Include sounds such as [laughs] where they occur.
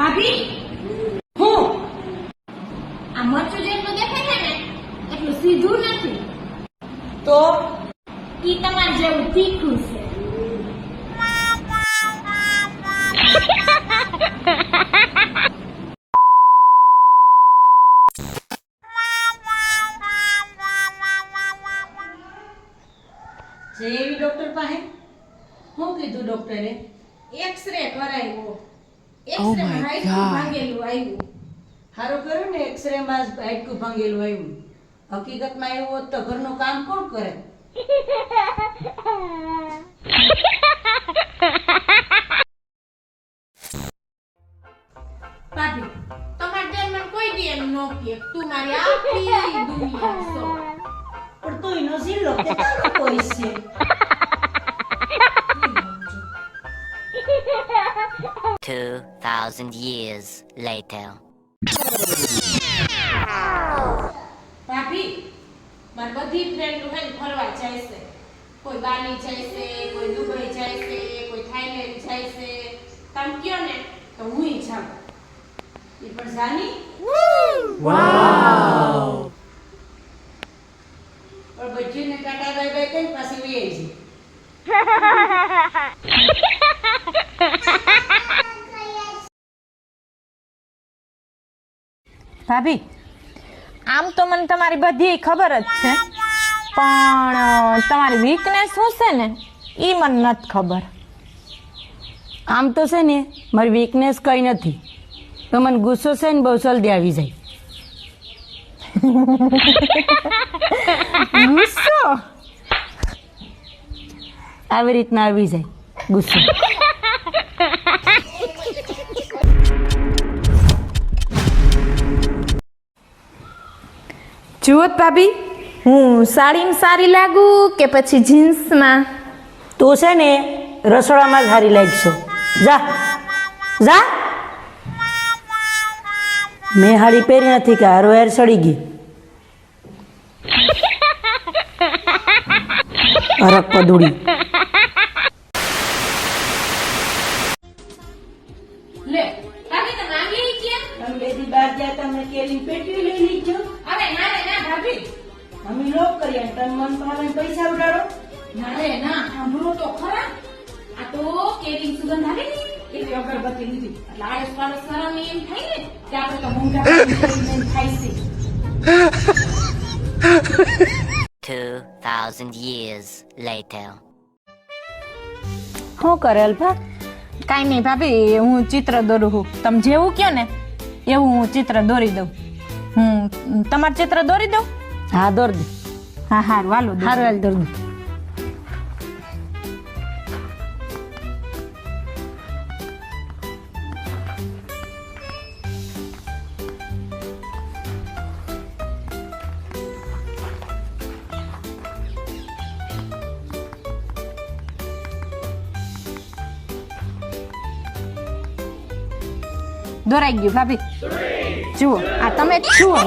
ભાભી હું આ મરચું જેટલું દેખાય છે ને એટલું સીધું નથી તો ઈ તમારે જેવું તીખું છે જેવી ડોક્ટર પાસે શું કીધું ડોક્ટરે એક્સરે કરાવ્યો Oh એક્સરે my હાઈટું God. ભાંગેલું આવ્યું. સારું કર્યું ને એક્સરે માં હાડકું ભાંગેલું આવ્યું. હકીકતમાં એવું હોત તો ઘરનું કામ કોણ કરે? ભાભી તમારે બેન કોઈ દી એમ નો તું મારી આખી દુનિયા છો. પણ તું એનો જિલ્લો કે તારો કોઈ છે. Two thousand years later. ભાભી મારી બધી ફ્રેન્ડ હે ને ફરવા જાય છે કોઈ બાલી જાય છે કોઈ દુબઈ જાય છે કોઈ થાઈલેન્ડ જાય છે તમે કયો ને તો હું જાઉં. એ પણ જાની? પણ બચ્ચીને કાટા બાય બાય કઈ પાછી વહી [laughs] આવી છે ભાભી આમ તો મને તમારી બધી ખબર જ છે પણ તમારી વીકનેસ શું છે ને એ મને નથી ખબર. આમ તો છે ને મારી વીકનેસ કંઈ નથી. તો મને ગુસ્સો છે ને બહુ જલ્દી આવી જાય. [laughs] ગુસ્સો? આવી રીતના આવી જાય ગુસ્સો. જુઓ ભાભી હું સાડીમાં સારી લાગુ કે પછી જીન્સમાં? તું છે ને રસોડામાં જ હારી લાગશો. જા. જા. મેં હાડી પહેરી નથી કે હારો હેર સડી ગઈ. અરક પદુડી. લે કાકી તમે આવી ગયા તમે બેદી બાર ગયા તમે કેલી પેટી લઈ લીજો અરે ના રે ના ભાભી. અમે લોક કરીએ અને તમે મન ભાવે પૈસા ઉડાડો? ના રે ના સાંભળો તો ખરા. આ તો કેરી સુગંધ આવે ને. એટલે અગરબત્તી લીધી. એટલે આળસ પાળસ કરવાની એમ થાય ને કે આપણે તો મોંઘા થાય છે. Two thousand years later. શું કરે ભા કાંઈ નહીં ભાભી હું ચિત્ર દોરું છું. તમે જેવું કયો ને એવું હું ચિત્ર દોરી દઉં. હું તમારું ચિત્ર દોરી દઉં? હા દોર દે હા હારું હાલો હારું હાલ દોર દે દોરાઈ ગયું ભાભી. જુઓ આ તમે જ જુઓ